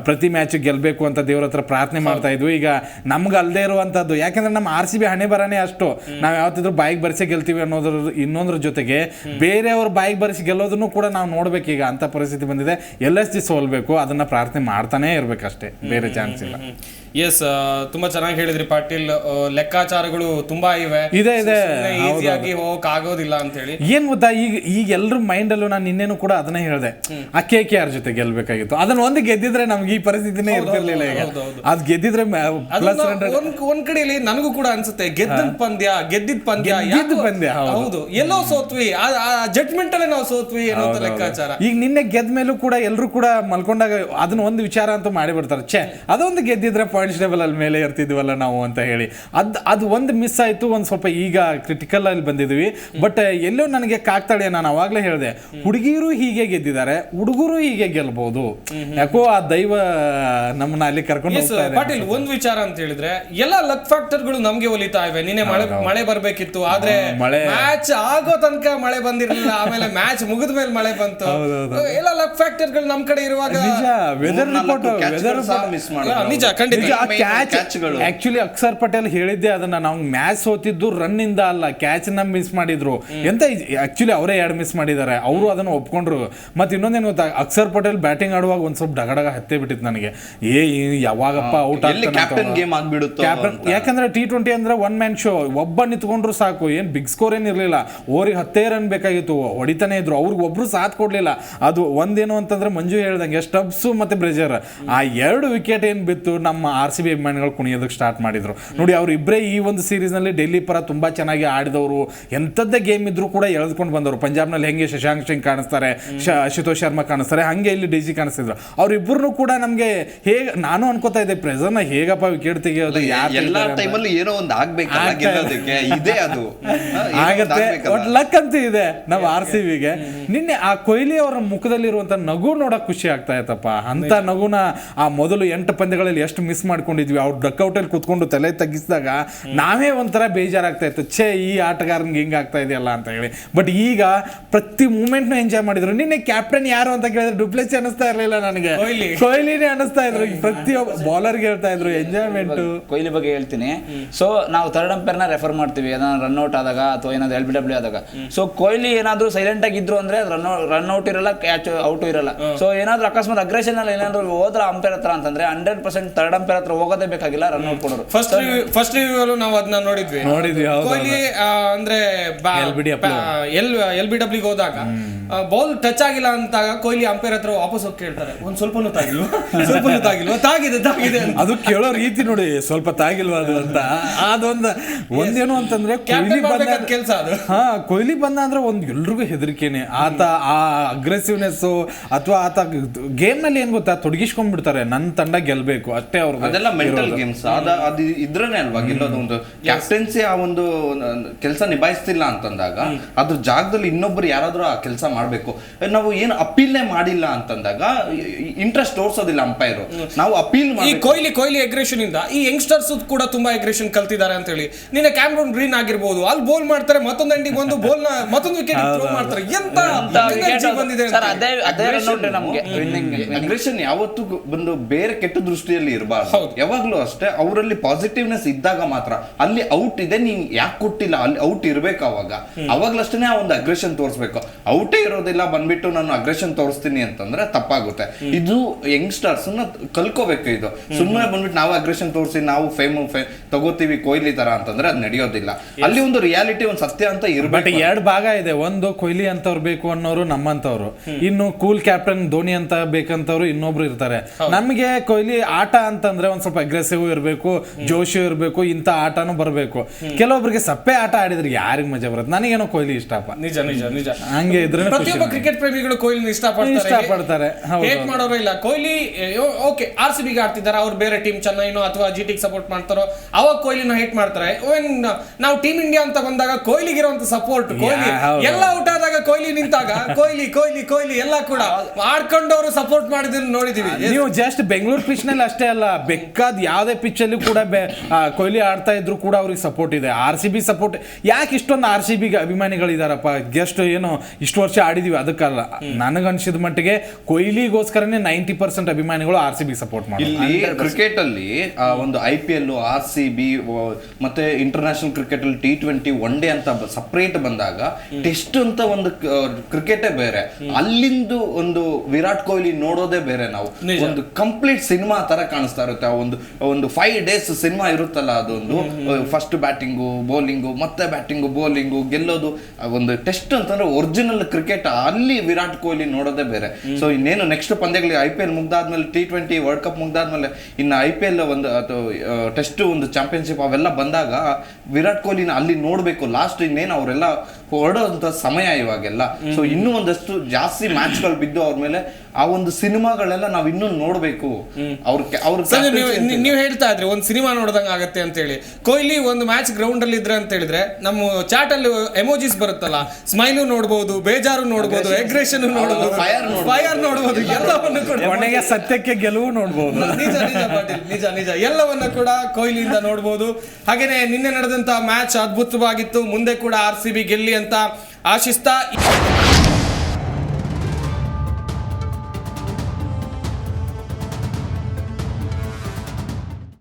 ಪ್ರತಿ ಮ್ಯಾಚ್ ಗೆಲ್ಲಬೇಕು ಅಂತ ದೇವ್ರ ಹತ್ರ ಪ್ರಾರ್ಥನೆ ಮಾಡ್ತಾ ಇದ್ವಿ. ಈಗ ನಮ್ಗೆ ಅಲ್ಲದೆ ಇರುವಂಥದ್ದು ಯಾಕಂದ್ರೆ ನಮ್ಮ ಆರ್ ಸಿ ಬಿ ಹಣೆ ಬರನೇ ಅಷ್ಟು ನಾವು ಯಾವತ್ತಿದ್ರು ಬಾಯಿಗೆ ಬರ್ಸೇ ಗೆಲ್ತೀವಿ ಅನ್ನೋದ್ರ ಇನ್ನೊಂದ್ರ ಜೊತೆಗೆ ಬೇರೆಯವ್ರ ಬಾಯಿಗೆ ಬರೆಸಿ ಗೆಲ್ಲೋದನ್ನು ಕೂಡ ನಾವು ನೋಡ್ಬೇಕು ಈಗ ಅಂತ ಪರಿಸ್ಥಿತಿ ಬಂದಿದೆ. ಎಲ್ ಎಸ್ ಜಿ ಸೋಲ್ಬೇಕು ಅದನ್ನ ಪ್ರಾರ್ಥನೆ ಮಾಡ್ತಾನೆ ಇರ್ಬೇಕಷ್ಟೇ. ಬೇರೆ ಚಾನ್ಸ್ ಇಲ್ಲ. ಎಸ್ ತುಂಬಾ ಚೆನ್ನಾಗಿ ಹೇಳಿದ್ರಿ ಪಾಟೀಲ್. ಲೆಕ್ಕಾಚಾರಗಳು ತುಂಬಾ ಇವೆ. ಇದೆ, ಇದೆ. ಈಸಿಯಾಗಿ ಹೋಗಕ್ ಆಗೋದಿಲ್ಲ ಅಂತ ಹೇಳಿ ಏನ್ ಗೊತ್ತಾ ಈಗ ಈಗ ಎಲ್ರ ಮೈಂಡ್ ಅಲ್ಲೂ ನಾನು ನಿನ್ನೇನು ಕೂಡ ಅದನ್ನೇ ಹೇಳಿದೆ. ಆ ಕೆ ಕೆ ಆರ್ ಜೊತೆ ಗೆಲ್ಬೇಕಾಗಿತ್ತು. ಅದನ್ನ ಒಂದ್ ಗೆದ್ದಿದ್ರೆ ನಮ್ಗೆ ಈ ಪರಿಸ್ಥಿತಿನೇ ಇರ್ತಿರ್ಲಿಲ್ಲ ಈಗ. ಅದ್ ಗೆದ್ದಿದ್ರೆ ಒಂದ್ ಕಡೆಯಲ್ಲಿ ನನಗೂ ಕೂಡ ಅನ್ಸುತ್ತೆ. ಗೆದ್ದ ಪಂದ್ಯ ಗೆದ್ದಿದ್ ಪಂದ್ಯ ಗೆದ್ದ ಪಂದ್ಯ, ಹೌದು. ಎಲ್ಲೋ ಸೋತ್ವಿ. ಜಡ್ಜ್ಮೆಂಟ್ ಅಲ್ಲೇ ನಾವು ಸೋತ್ವಿ ಅನ್ನೋ ಲೆಕ್ಕಾಚಾರ. ಈಗ ನಿನ್ನೆ ಗೆದ್ದ ಮೇಲೂ ಕೂಡ ಎಲ್ಲರೂ ಕೂಡ ಮಲ್ಕೊಂಡಾಗ ಅದನ್ನ ಒಂದು ವಿಚಾರ ಅಂತ ಮಾಡಿ ಬಿಡ್ತಾರೆ ಛೇ ಅದೊಂದು ಗೆದ್ದಿದ್ರೆ ಪಾಯಿಂಟ್ಸ್ ಟೇಬಲ್ ಅಲ್ಲಿ ಮೇಲೆ ಇರ್ತಿದ್ವಲ್ಲ ನಾವು ಅಂತ ಹೇಳಿ. ಅದ್ ಅದು ಒಂದು ಮಿಸ್ ಆಯ್ತು ಒಂದ್ ಸ್ವಲ್ಪ ಈಗ ಕ್ರಿಟಿಕಲ್ ಅಲ್ಲಿ ಬಂದಿದ್ವಿ. ಬಟ್ ಎಲ್ಲೋ ನನಗೆ ಕಾಕ್ತಾಳೆ ನಾನು ಅವಾಗ್ಲೇ ಹೇಳಿದೆ. ಹುಡುಗಿರು ಹೀಗೆ ಗೆದ್ದಿದ್ದಾರೆ ಹುಡುಗರು ಹೀಗೆ ಗೆಲ್ಬಹುದು ಯಾಕೋ ಆ ದೈವ ನಮ್ಮನ್ನ ಅಲ್ಲಿ ಕರ್ಕೊಂಡು ಎಸ್ ಹೋಗ್ತಾ ಇದೆ ಪಾಟೀಲ್ ಒಂದ್ ವಿಚಾರ ಅಂತ ಹೇಳಿದ್ರೆ ಎಲ್ಲ ಲಕ್ ಫ್ಯಾಕ್ಟರ್ಗಳು ನಮ್ಗೆ ಒಲಿತಾ ಇವೆ. ನಿನ್ನೆ ಮಳೆ ಮಳೆ ಬರ್ಬೇಕಿತ್ತು ಆದ್ರೆ ಮಳೆ- ಮ್ಯಾಚ್ ಆಗೋ ತನಕ ಮಳೆ ಬಂದಿರಲಿಲ್ಲ. ಆಮೇಲೆ ಮ್ಯಾಚ್ ಮುಗಿದ ಮೇಲೆ ಮಳೆ ಬಂತು. ಎಲ್ಲ ಲಕ್ ಫ್ಯಾಕ್ಟರ್ಗಳು ನಮ್ ಕಡೆ ಇರುವಾಗ ನಿಜ ವೆದರ್ ರಿಪೋರ್ಟ್ ವೆದರ್ ನಿಜ ಖಂಡಿತ. ಆಕ್ಚುಲಿ ಅಕ್ಷರ್ ಪಟೇಲ್ ಹೇಳಿದ್ದೆ ಅದನ್ನ. ನಾವು ಮ್ಯಾಚ್ ಸೋತಿದ್ದು ರನ್ ಇಂದ ಅಲ್ಲ ಕ್ಯಾಚ್ನ ಮಿಸ್ ಮಾಡಿದ್ರು. ಎಂತ ಆಕ್ಚುಲಿ ಅವರೇ ಎರಡು ಮಿಸ್ ಮಾಡಿದ್ದಾರೆ? ಅವರು ಅದನ್ನ ಒಪ್ಕೊಂಡ್ರು. ಮತ್ತೆ ಇನ್ನೊಂದೇನು ಗೊತ್ತಾ? ಅಕ್ಷರ್ ಪಟೇಲ್ ಬ್ಯಾಟಿಂಗ್ ಆಡುವಾಗ ಒಂದ್ ಸ್ವಲ್ಪ ಡಗಡಗ ಹತ್ತೆ ಬಿಟ್ಟಿತ್ತು ನನಗೆ. ಏ ಯಾವಾಗಪ್ಪ ಔಟ್ ಕ್ಯಾಪ್ಟನ್ ಯಾಕಂದ್ರೆ ಟಿ ಟ್ವೆಂಟಿ ಅಂದ್ರೆ ಒನ್ ಮ್ಯಾನ್ ಶೋ ಒಬ್ಬ ನಿಂತ್ಕೊಂಡ್ರು ಸಾಕು. ಏನ್ ಬಿಗ್ ಸ್ಕೋರ್ ಏನ್ ಇರ್ಲಿಲ್ಲ. ಓರಿಗೆ ಹತ್ತೇ ರನ್ ಬೇಕಾಗಿತ್ತು. ಹೊಡಿತಾನೆ ಇದ್ರು. ಅವ್ರಿಗೆ ಒಬ್ರು ಸಾಥ್ ಕೊಡ್ಲಿಲ್ಲ. ಅದು ಒಂದೇನು ಅಂತಂದ್ರೆ ಮಂಜು ಹೇಳ್ದಂಗೆ ಸ್ಟಬ್ಸ್ ಮತ್ತೆ ಬ್ರೆಜರ್ ಆ ಎರಡು ವಿಕೆಟ್ ಏನ್ ಬಿತ್ತು? ನಮ್ಮ ಆರ್ ಸಿ ಬಿ ಅಭಿಮಾನಿಗಳು ಕುಣಿಯೋದಕ್ಕೆ ಸ್ಟಾರ್ಟ್ ಮಾಡಿದ್ರು. ನೋಡಿ ಅವ್ರು ಇಬ್ಬರೇ ಈ ಒಂದು ಸೀರೀಸ್ನಲ್ಲಿ ಡೆಲ್ಲಿ ಪರ ತುಂಬಾ ಚೆನ್ನಾಗಿ ಆಡಿದವರು. ಎಂಥದ್ದೇ ಗೇಮ್ ಇದ್ರೂ ಕೂಡ ಎಳೆದುಕೊಂಡು ಬಂದವರು. ಪಂಜಾಬ್ನಲ್ಲಿ ಹೆಂಗೆ ಶಶಾಂಕ್ ಸಿಂಗ್ ಕಾಣಿಸ್ತಾರೆ ಅಶುತೋಷ್ ಶರ್ಮಾ ಕಾಣಿಸ್ತಾರೆ ಹಾಗೆ ಇಲ್ಲಿ ಡಿ ಜಿ ಕಾಣಿಸ್ತಿದ್ರು. ಅವರಿಬ್ಬರನ್ನು ಕೂಡ ನಮಗೆ ಹೇಗೆ ನಾನು ಅನ್ಕೋತಾ ಇದ್ದೆ ಪ್ರೆಸರ್ನ ಹೇಗಪ್ಪ ವಿಕೆಟ್ ತೆಗಿಯೋದು ಎಲ್ಲಾ ಟೈಮಲ್ಲಿ ಏನೋ ಒಂದು ಆಗ್ಬೇಕು? ಇದೆ. ಅದು. ಆಗತ್ತೆ. ಒಟ್ ಲಕ್ ಅಂತ ಇದೆ ನಮ್ಮ ಆರ್ ಸಿ ಬಿಗೆ. ನಿನ್ನೆ ಆ ಕೊಹ್ಲಿ ಅವರ ಮುಖದಲ್ಲಿರುವಂತ ನಗು ನೋಡಕ್ ಖುಷಿ ಆಗ್ತಾ ಇತ್ತಪ್ಪ. ಅಂತ ನಗುನ ಆ ಮೊದಲು ಎಂಟು ಪಂದ್ಯಗಳಲ್ಲಿ ಎಷ್ಟು ಮಿಸ್ ಮಾಡ್ಕೊಂಡಿದ್ವಿ. ಅವ್ರು ಡಕ್ಔಟಲ್ಲಿ ಕುತ್ಕೊಂಡು ತಲೆ ತಗ್ಗಿಸಿದಾಗ ನಾವೇ ಒಂಥರ ಬೇಜಾರಾಗ್ತಾ ಇತ್ತು. ಛೇ ಈ ಆಟಗಾರನ್ಗೆ ಹಿಂಗೆ ಆಗ್ತಾ ಇದೆಯಲ್ಲ ಅಂತ ಹೇಳಿ. ಬಟ್ ಈಗ ಪ್ರತಿ ಮೂಮೆಂಟ್ನು ಎಂಜಾಯ್ ಮಾಡಿದ್ರು. ನಿನ್ನೆ ಕ್ಯಾಪ್ಟನ್ ಯಾರು ಅಂತ ಕೇಳಿದ್ರೆ ಡುಪ್ಲೆಸಿ ಅನಿಸ್ತಾ ಇರಲಿಲ್ಲ ನನಗೆ. ಕೊಹ್ಲಿ. ಕೊಹ್ಲಿನೇ ಅನಿಸ್ತಾ ಇದ್ರು. ಪ್ರತಿಯೊಬ್ಬ ಬಾಲರ್ಗೆ ಹೇಳ್ತಾ ಇದ್ರು ಎಂಜಾಯ್ಮೆಂಟ್ ಕೊಹ್ಲಿ ಬಗ್ಗೆ ಹೇಳ್ತೀನಿ. ಸೊ ನಾವು ಥರ್ಡ್ ಅಂಪೇರ್ನ ರೆಫರ್ ಮಾಡ್ತೀವಿ. ಏನಾದ್ರು ರನ್ ಔಟ್ ಆದಾಗ ಅಥವಾ ಏನಾದ್ರು ಎಲ್ ಬಿ ಡಬ್ಲ್ಯೂ ಆದಾಗ. ಸೊ ಕೊಹ್ಲಿ ಏನಾದ್ರು ಸೈಲೆಂಟ್ ಆಗಿದ್ರು ಅಂದ್ರೆ ರನ್ ರನ್ ಔಟ್ ಇರಲ್ಲ ಕ್ಯಾಚ್ ಔಟ್ ಇರಲ್ಲ. ಸೊ ಏನಾದ್ರು ಅಕಸ್ಮಾತ್ ಅಗ್ರೆಷನ್ ಅಲ್ಲಿ ಏನಾದ್ರು ಹೋದ್ರ ಅಂಪೇರ್ ಹತ್ರ ಅಂತಂದ್ರೆ ಹಂಡ್ರೆಡ್ ಪರ್ಸೆಂಟ್ ಥರ್ಡ್ ಅಂಪೈರ್ ಹತ್ರ ಹೋಗೋದೇ ಬೇಕಾಗಿಲ್ಲ ರನ್ ಔಟ್ ಕೊಡೋರು ಫಸ್ಟ್ ಫಸ್ಟ್ ರಿವ್ಯೂ ನಾವು ಅದನ್ನ ನೋಡಿದ್ವಿ. ನೋಡಿದ್ವಿ, ಹೌದು, ಕೊಹ್ಲಿ ಆ, ಅಂದ್ರೆ LBW. L L B W ಹೋದಾಗ ಬೌಲ್ ಟಚ್ ಆಗಿಲ್ಲ ಅಂತಾಗ ಕೊಹ್ಲಿ ಅಂಪೈರ್ ಹತ್ರ ವಾಪಸ್ ಹೋಗಿ ಕೇಳ್ತಾರೆ ಒಂದ್ ಸ್ವಲ್ಪನೂ ತಾಗಿಲ್ವ? ಸ್ವಲ್ಪನೂ ತಾಗಿಲ್ವಾ? ತಾಗಿದೆ ತಾಗಿದೆ ಅಂತ. ಅದು ಕೇಳೋ ರೀತಿ ನೋಡಿ ಸ್ವಲ್ಪ ತಾಗಿಲ್ವಾ ಅದು ಅಂತ. ಅದೊಂದು ಒಂದೇನು ಅಂತಂದ್ರೆ ಕೊಹ್ಲಿ ಬಂದ ಕೆಲಸ ಅದು. ಹಾ ಕೊಹ್ಲಿ ಬಂದ ಅಂದ್ರೆ ಒಂದ್ ಎಲ್ರಿಗೂ ಹೆದರಿಕೆನೆ. ಆತ ಆ ಅಗ್ರೆಸಿವ್ನೆಸ್ ಅಥವಾ ಆತ ಗೇಮ್ನಲ್ಲಿ ಏನ್ ಗೊತ್ತಾ ತೊಡಗಿಸ್ಕೊಂಡ್ಬಿಡ್ತಾರೆ. ನನ್ನ ತಂಡ ಗೆಲ್ಬೇಕು ಅಷ್ಟೇ ಅವ್ರು ಅದೆಲ್ಲ ಮೆಂಟಲ್ ಗೇಮ್ಸ್ ಅದ ಅದು ಇದ್ರನೇ ಅಲ್ವಾ ಗೆಲ್ಲೋದು ಒಂದು ಕ್ಯಾಪ್ಟನ್ಸಿ ಆ ಒಂದು ಕೆಲಸ ನಿಭಾಯಿಸ್ತಿಲ್ಲ ಅಂತಂದಾಗ ಅದ್ರ ಜಾಗದಲ್ಲಿ ಇನ್ನೊಬ್ರು ಯಾರಾದ್ರೂ ಆ ಕೆಲಸ ಮಾಡ್ಬೇಕು. ನಾವು ಏನು ಅಪೀಲ್ನೇ ಮಾಡಿಲ್ಲ ಅಂತಂದಾಗ ಇಂಟ್ರೆಸ್ಟ್ ತೋರಿಸೋದಿಲ್ಲ ಅಂಪೈರ್ ನಾವು ಅಪೀಲ್ ಈ ಕೊಯ್ಲಿ ಕೊಹ್ಲಿ ಕೊಹ್ಲಿ ಅಗ್ರೆಷನ್ ಇಂದ ಈ ಯಂಗ್ಸ್ಟರ್ಸ್ ಕೂಡ ತುಂಬಾ ಅಗ್ರೆಷನ್ ಕಲ್ತಿದ್ದಾರೆ ಅಂತ ಹೇಳಿ ನಿನ್ನ ಕ್ಯಾಮ್ರೋನ್ ಗ್ರೀನ್ ಆಗಿರ್ಬೋದು. ಅಲ್ಲಿ ಬೋಲ್ ಮಾಡ್ತಾರೆ ಮತ್ತೊಂದು ಅಂಡಿ ಒಂದು ಬೋಲ್ನ ಮತ್ತೊಂದು ವಿಕೆಟ್ ಥ್ರೋ ಮಾಡ್ತಾರೆ. ಎಂತ ಬಂದಿದೆ ಸರ್ ಅದೇ ಅದೇ ರನ್ ಔಟ್ ವಿನ್ನಿಂಗ್ ಅಗ್ರೆಷನ್ ಯಾವತ್ತೂ ಬಂದು ಬೇರೆ ಕೆಟ್ಟ ದೃಷ್ಟಿಯಲ್ಲಿ ಇರಬಾರ್ದು. ಯಾವಾಗ್ಲೂ ಅಷ್ಟೇ ಅವರಲ್ಲಿ ಪಾಸಿಟಿವ್ನೆಸ್ ಇದ್ದಾಗ ಮಾತ್ರ. ಅಲ್ಲಿ ಔಟ್ ಇದೆ ನೀನ್ ಯಾಕೆ ಕೊಟ್ಟಿಲ್ಲ? ಅಲ್ಲಿ ಔಟ್ ಇರ್ಬೇಕು ಅವಾಗ. ಅವಾಗ್ಲಷ್ಟೇ ಆ ಒಂದು ಅಗ್ರೆಷನ್ ತೋರಿಸ್ಬೇಕು. ಔಟೇ ಇರೋದಿಲ್ಲ ಬಂದ್ಬಿಟ್ಟು ನಾನು ಅಗ್ರೆಷನ್ ತೋರಿಸ್ತೀನಿ ಅಂತಂದ್ರೆ ತಪ್ಪಾಗುತ್ತೆ. ಇದು ಯಂಗ್ಸ್ಟರ್ಸ್ ಕಲ್ಕೋಬೇಕು ಇದು. ಸುಮ್ಮನೆ ಬಂದ್ಬಿಟ್ಟು ನಾವು ಅಗ್ರೆಷನ್ ತೋರಿಸಿ ನಾವು ಫೇಮ್ ತಗೋತೀವಿ ಕೊಹ್ಲಿ ತರ ಅಂತಂದ್ರೆ ಅದು ನಡೆಯೋದಿಲ್ಲ. ಅಲ್ಲಿ ಒಂದು ರಿಯಾಲಿಟಿ ಒಂದು ಸತ್ಯ ಅಂತ ಇರ್ಬೇಕು ಎರಡ್ ಭಾಗ ಇದೆ. ಒಂದು ಕೊಹ್ಲಿ ಅಂತವ್ರು ಬೇಕು ಅನ್ನೋರು ನಮ್ಮಂತವ್ರು ಇನ್ನು ಕೂಲ್ ಕ್ಯಾಪ್ಟನ್ ಧೋನಿ ಅಂತ ಬೇಕಂತವ್ರು ಇನ್ನೊಬ್ರು ಇರ್ತಾರೆ. ನಮಗೆ ಕೊಹ್ಲಿ ಆಟ ಅಂತಂದ್ರೆ ಒಂದ್ ಸ್ವಲ್ಪ ಅಗ್ರೆಸಿವ್ ಇರಬೇಕು ಜೋಶು ಇರಬೇಕು ಇಂಥ ಆಟನೂ ಬರಬೇಕು. ಕೆಲವೊಬ್ರಿಗೆ ಸಪ್ಪೆ ಆಟ ಆಡಿದ್ರೆ ಯಾರಿಗ್ ಮಜಾ ಬರುತ್ತೆ? ನನಗೇನೋ ಕೊಹ್ಲಿ ಇಷ್ಟಪ್ಪ ನಿಜ ನಿಜ ನಿಜ. ಹಂಗೆ ಇದ್ರೆ ಪ್ರತಿಯೊಬ್ಬ ಕ್ರಿಕೆಟ್ ಪ್ರೇಮಿಗಳು ಕೊಹ್ಲಿ ಇಷ್ಟಪಡ್ತಾರೆ. ಇಷ್ಟಪಡ್ತಾರೆ. ಹೇಟ್ ಮಾಡೋರು ಇಲ್ಲ. ಕೊಹ್ಲಿ ಓಕೆ ಆರ್ ಸಿ ಬಿಗೆ ಆಡ್ತಿದ್ದಾರೆ. ಅವ್ರು ಬೇರೆ ಟೀಮ್ ಚೆನ್ನೈನೋ ಅಥವಾ ಜಿ ಟಿಗೆ ಸಪೋರ್ಟ್ ಮಾಡ್ತಾರೋ ಅವಾಗ ಕೊಹ್ಲಿನ ಹೇಟ್ ಮಾಡ್ತಾರೆ. ನಾವು ಟೀಮ್ ಇಂಡಿಯಾ ಅಂತ ಬಂದಾಗ ಕೊಹ್ಲಿಗಿರುವಂತ ಸಪೋರ್ಟ್ ಕೊಹ್ಲಿ. ಎಲ್ಲ ಔಟ್ ಆದಾಗ ಕೊಹ್ಲಿ ನಿಂತಾಗ ಕೊಹ್ಲಿ ಕೊಹ್ಲಿ ಕೊಹ್ಲಿ ಎಲ್ಲ ಕೂಡ ಆಡ್ಕೊಂಡವರು ಸಪೋರ್ಟ್ ಮಾಡಿದ್ರು ನೋಡಿದೀವಿ. ನೀವು ಜಸ್ಟ್ ಬೆಂಗಳೂರು ಪಿಚ್ನಲ್ಲಿ ಅಷ್ಟೇ ಅಲ್ಲ ಬೇಕಾದ ಯಾವ್ದೇ ಪಿಚ್ ಅಲ್ಲಿ ಕೂಡ ಕೊಹ್ಲಿ ಆಡ್ತಾ ಇದ್ರು ಕೂಡ ಅವ್ರಿಗೆ ಸಪೋರ್ಟ್ ಇದೆ. ಆರ್ ಸಿ ಬಿ ಸಪೋರ್ಟ್ ಯಾಕೆ ಇಷ್ಟೊಂದು ಆರ್ ಸಿ ಬಿ ಅಭಿಮಾನಿಗಳಿದಾರಪ್ಪ? ಗೆಸ್ಟ್ ಏನು ಇಷ್ಟು ವರ್ಷ ಆಡಿದೀವಿ. ಅದಕ್ಕಲ್ಲ ನನಗನ್ಸಿದ ಮಟ್ಟಿಗೆ ಕೊಹ್ಲಿಗೋಸ್ಕರನೇ ನೈಂಟಿ ಪರ್ಸೆಂಟ್ ಅಭಿಮಾನಿಗಳು ಆರ್ ಸಿ ಬಿ ಸಪೋರ್ಟ್ ಮಾಡಿ ಇಲ್ಲಿ ಕ್ರಿಕೆಟ್ ಅಲ್ಲಿ ಆ, ಒಂದು I P L R C B ಮತ್ತೆ ಇಂಟರ್ನ್ಯಾಷನಲ್ ಕ್ರಿಕೆಟ್ ಅಲ್ಲಿ ಟಿ ಟ್ವೆಂಟಿ ಒನ್ ಡೇ ಅಂತ ಸಪ್ರೇಟ್ ಬಂದಾಗ ಟೆಸ್ಟ್ ಅಂತ ಒಂದು ಕ್ರಿಕೆಟೇ ಬೇರೆ. ಅಲ್ಲಿಂದು ಒಂದು ವಿರಾಟ್ ಕೊಹ್ಲಿ ನೋಡೋದೇ ಬೇರೆ ನಾವು. ಒಂದು ಕಂಪ್ಲೀಟ್ ಸಿನಿಮಾ ತರ ಕಾಣಿಸ್ತಾ ಇರುತ್ತೆ. ಆ ಒಂದು ಒಂದು ಫೈವ್ ಡೇಸ್ ಸಿನಿಮಾ ಇರುತ್ತಲ್ಲ ಅದೊಂದು. ಫಸ್ಟ್ ಬ್ಯಾಟಿಂಗು ಬೌಲಿಂಗು ಮತ್ತೆ ಬ್ಯಾಟಿಂಗು ಬೌಲಿಂಗು ಗೆಲ್ಲೋದು ಒಂದು ಟೆಸ್ಟ್ ಅಂತಂದ್ರೆ ಒರಿಜಿನಲ್ ಕ್ರಿಕೆಟ್ ಅಲ್ಲಿ ವಿರಾಟ್ ಕೊಹ್ಲಿ ನೋಡೋದೇ ಬೇರೆ. ಸೊ ಇನ್ನೇನು ನೆಕ್ಸ್ಟ್ ಪಂದ್ಯಗಳಿಗೆ ಐ ಪಿ ಎಲ್ ಮುಗ್ದಾದ್ಮೇಲೆ ಟಿ ಟ್ವೆಂಟಿ ವರ್ಲ್ಡ್ ಕಪ್ ಮುಗ್ದಾದ್ಮೇಲೆ ಇನ್ನು ಐ ಪಿ ಎಲ್ ಒಂದು ಅಥವಾ ಟೆಸ್ಟ್ ಒಂದು ಚಾಂಪಿಯನ್ಶಿಪ್ ಅವೆಲ್ಲ ಬಂದಾಗ ವಿರಾಟ್ ಕೊಹ್ಲಿನ ಅಲ್ಲಿ ನೋಡಬೇಕು. ಲಾಸ್ಟ್ ಇನ್ನೇನು ಅವರೆಲ್ಲ ಹೊರಡೋಂಥ ಸಮಯ ಇವಾಗೆಲ್ಲ. ಸೊ ಇನ್ನೂ ಒಂದಷ್ಟು ಜಾಸ್ತಿ ಮ್ಯಾಚ್ಗಳು ಬಿದ್ದು ಅವ್ರ ಮೇಲೆ ಆ ಒಂದು ಸಿನಿಮಾಗಳೆಲ್ಲ ನಾವ್ ಇನ್ನೂ ನೋಡ್ಬೇಕು. ಅವ್ರ ಅವ್ರ ನೀವು ನೀವು ಹೇಳ್ತಾ ಇದ್ರಿ ಒಂದು ಸಿನಿಮಾ ನೋಡ್ದಂಗ ಆಗತ್ತೆ ಅಂತ ಹೇಳಿ. ಕೊಹ್ಲಿ ಒಂದು ಮ್ಯಾಚ್ ಗ್ರೌಂಡ್ ಅಲ್ಲಿ ಇದ್ರೆ ಅಂತ ಹೇಳಿದ್ರೆ ನಮ್ಮ ಚಾಟ್ ಅಲ್ಲಿ ಎಮೋಜಿಸ್ ಬರುತ್ತಲ್ಲ ಸ್ಮೈಲು ನೋಡ್ಬೋದು ಬೇಜಾರು ನೋಡ್ಬೋದು ಎಗ್ರೆಷನ್ ನೋಡ್ಬೋದು ಫೈರ್ ನೋಡ್ಬೋದು. ಫೈರ್ ನೋಡ್ಬೋದು. ಎಲ್ಲವನ್ನು ಕೂಡ ಕೊನೆಗೆ ಸತ್ಯಕ್ಕೆ ಗೆಲುವು ನೋಡ್ಬೋದು. ನಿಜ ನಿಜ ಪಾಟೀಲ್ ನಿಜ ನಿಜ. ಎಲ್ಲವನ್ನ ಕೂಡ ಕೊಹ್ಲಿಯಿಂದ ನೋಡ್ಬೋದು. ಹಾಗೇನೆ ನಿನ್ನೆ ನಡೆದಂತ ಮ್ಯಾಚ್ ಅದ್ಭುತವಾಗಿತ್ತು. ಮುಂದೆ ಕೂಡ ಆರ್ ಸಿ ಬಿ ಗೆಲ್ಲಿ ಅಂತ ಆಶಿಸ್ತಾ